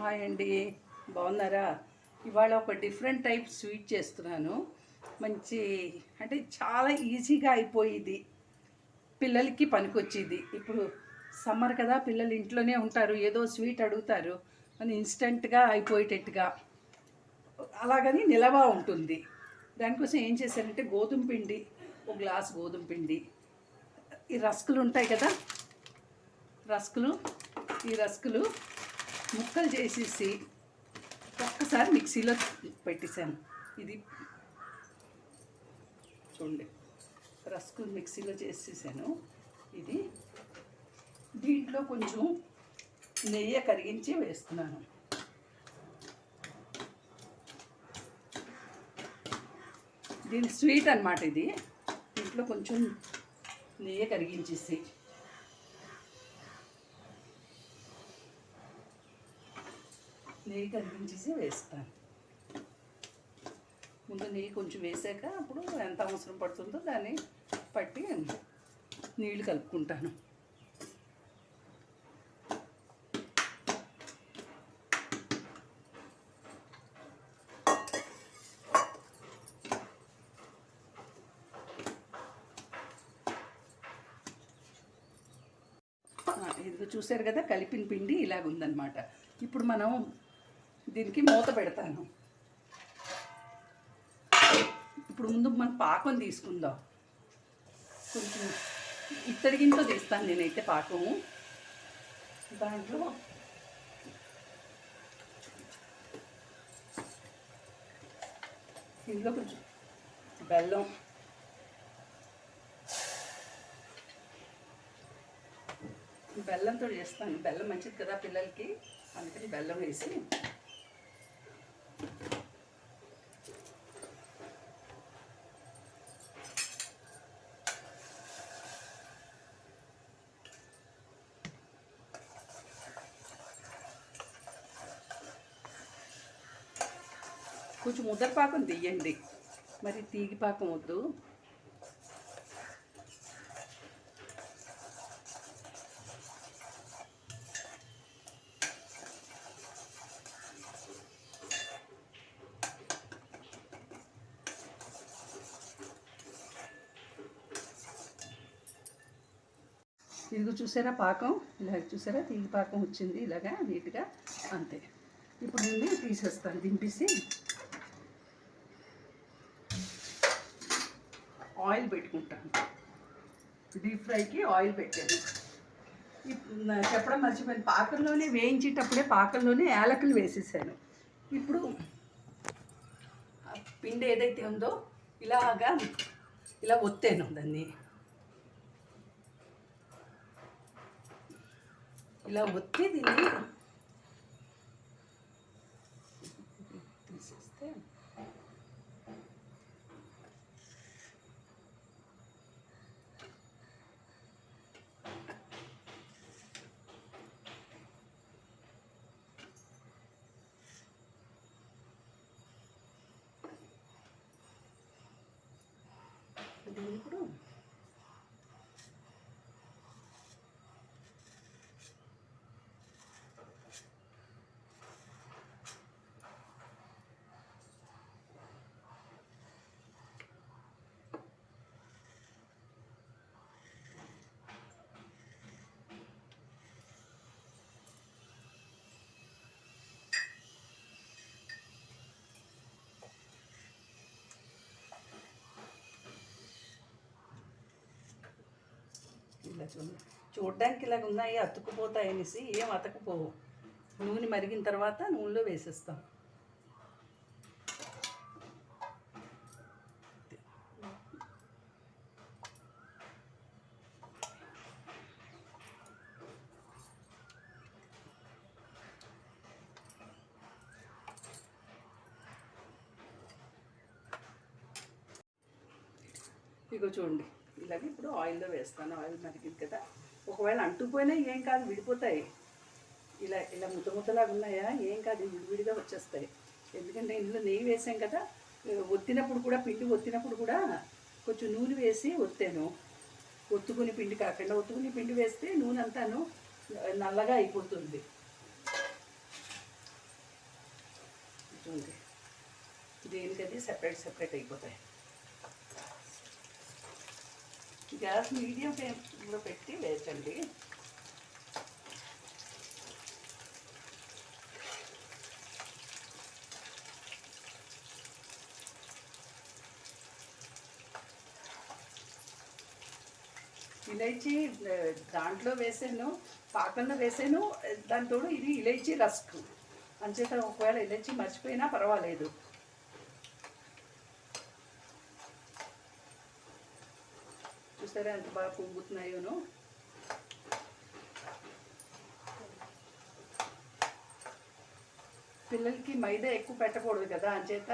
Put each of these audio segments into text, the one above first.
Hi అండి. బాగున్నారా? ఇవాళ ఒక డిఫరెంట్ టైప్ స్వీట్ చేస్తున్నాను. మంచి అంటే చాలా ఈజీగా అయిపోయేది. పిల్లలకి పనికొచ్చేది. ఇప్పుడు సమ్మర్ కదా పిల్లలు ఇంట్లోనే ఉంటారు ఏదో స్వీట్ అడుగుతారు. అని ఇన్స్టెంట్గా అయిపోయేటట్టుగా. అలాగని నిలవ ఉంటుంది. దానికోసం ఏం చేశానంటే గోధుమ పిండి ఒక గ్లాస్ గోధుమ పిండి. ఈ రస్కులు ఉంటాయి కదా? రస్కులు ఈ రస్కులు ముక్కలు చేసేసి ఒక్కసారి మిక్సీలో పెట్టేశాను. ఇది చూడండి రస్కు మిక్సీలో చేసేసాను. ఇది దీంట్లో కొంచెం నెయ్యి కరిగించి వేస్తున్నాను. దీని స్వీట్ అనమాట ఇది. దీంట్లో కొంచెం నెయ్యి కరిగించేసి నెయ్యి కనిపించేసి వేస్తాను. ముందు నెయ్యి కొంచెం వేసాక అప్పుడు ఎంత అవసరం పడుతుందో దాన్ని పట్టి నీళ్ళు కలుపుకుంటాను. ఇది చూశారు కదా కలిపిన పిండి ఇలాగుందనమాట ఇప్పుడు మనం దీనికి మూత పెడతాను. ఇప్పుడు ముందు మనం పాకం తీసుకుందాం. కొంచెం ఇత్తడి గిన్నెతో తీస్తాను నేనైతే పాకము దాంట్లో ఇందులో కొంచెం బెల్లం. బెల్లంతో చేస్తాను. బెల్లం మంచిది కదా పిల్లలకి. అందుకని బెల్లం వేసి కొంచెం ముద్దరపాకం తీయండి. మరి తీగిపాకం వద్దు. ఇదిగో చూసారా పాకం? ఇలా చూసారా? తీగి పాకం వచ్చింది ఇలాగా నీట్గా అంతే. ఇప్పుడు దీన్ని తీసేస్తాను దింపేసి ఆయిల్ పెట్టుకుంటాను. డీప్ ఫ్రైకి ఆయిల్ పెట్టాను. ఇప్- చెప్పడం మర్చిపోయింది పాకంలోనే వేయించేటప్పుడే పాకంలోనే యాలకులు వేసేసాను. ఇప్పుడు పిండి ఏదైతే ఉందో ఇలాగా ఇలా ఒత్తాను దాన్ని. ఇలా ఒత్తి దీన్ని దీన్ని ఇలా చూడండి చూడడానికి ఇలాగ ఉన్నాయి అతుక్కుపోతాయి అనేసి ఏం అతకపోవు. నూనె మరిగిన తర్వాత నూనెలో వేసేస్తాం. ఇగో చూడండి. ఇలాగ ఇప్పుడు ఆయిల్లో వేస్తాను. ఆయిల్ మరిగింది కదా. ఒకవేళ అంటుకుపోయినా ఏం కాదు విడిపోతాయి. ఇలా ఇలా ముద్ద ముద్దలాగా ఉన్నాయా? ఏం కాదు విడివిడిగా వచ్చేస్తాయి. ఎందుకంటే ఇందులో నెయ్యి వేసాం కదా. ఒత్తినప్పుడు కూడా పిండి ఒత్తినప్పుడు కూడా కొంచెం నూనె వేసి ఒత్తాను. ఒత్తుకుని పిండి కాకుండా ఒత్తుకుని పిండి వేస్తే నూనె అంతాను నల్లగా అయిపోతుంది. దేనికది? సపరేట్ సపరేట్ అయిపోతాయి. గ్యాస్ మీడియం ఫ్లేమ్లో పెట్టి వేచండి ఇలైచి దాంట్లో వేసాను పాకంలో వేసాను దాని తోడు ఇది ఇలైచి రస్క్. అంచేత ఒకవేళ ఇలైచి మర్చిపోయినా పర్వాలేదు. చూసారా ఎంత బాగా పొంగుతున్నాయోను పిల్లలకి మైదా ఎక్కువ పెట్టకూడదు కదా అంచేత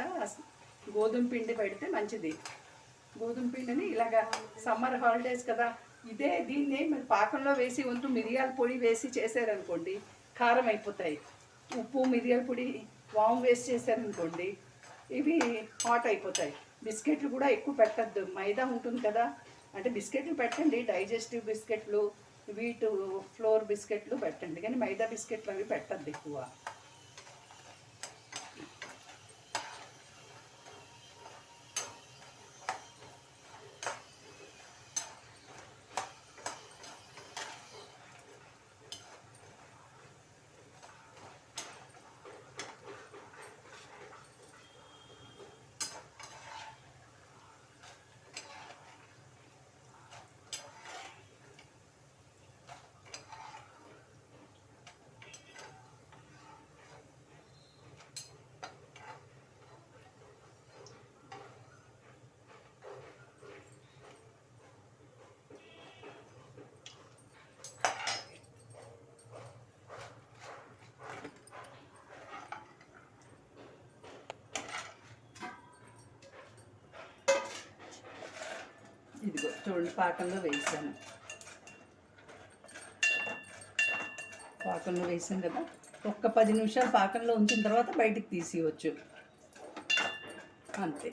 గోధుమ పిండి పెడితే మంచిది. గోధుమ పిండిని ఇలాగా సమ్మర్ హాలిడేస్ కదా ఇదే దీన్ని మీరు పాకంలో వేసి ఉంటూ మిరియాల పొడి వేసి చేశారనుకోండి కారం అయిపోతాయి. ఉప్పు మిరియాల పొడి వాము వేసి చేశారనుకోండి ఇవి హాట్ అయిపోతాయి. బిస్కెట్లు కూడా ఎక్కువ పెట్టద్దు. మైదా ఉంటుంది కదా అంటే బిస్కెట్లు పెట్టండి డైజెస్టివ్ బిస్కెట్లు వీటు ఫ్లోర్ బిస్కెట్లు పెట్టండి. కానీ మైదా బిస్కెట్లు అవి పెట్టద్దు ఎక్కువ ఇదిగో చూడండి పాకంలో వేసాను. పాకంలో వేసాం కదా. ఒక్క పది నిమిషాలు పాకంలో ఉంచిన తర్వాత బయటికి తీసేయవచ్చు అంతే.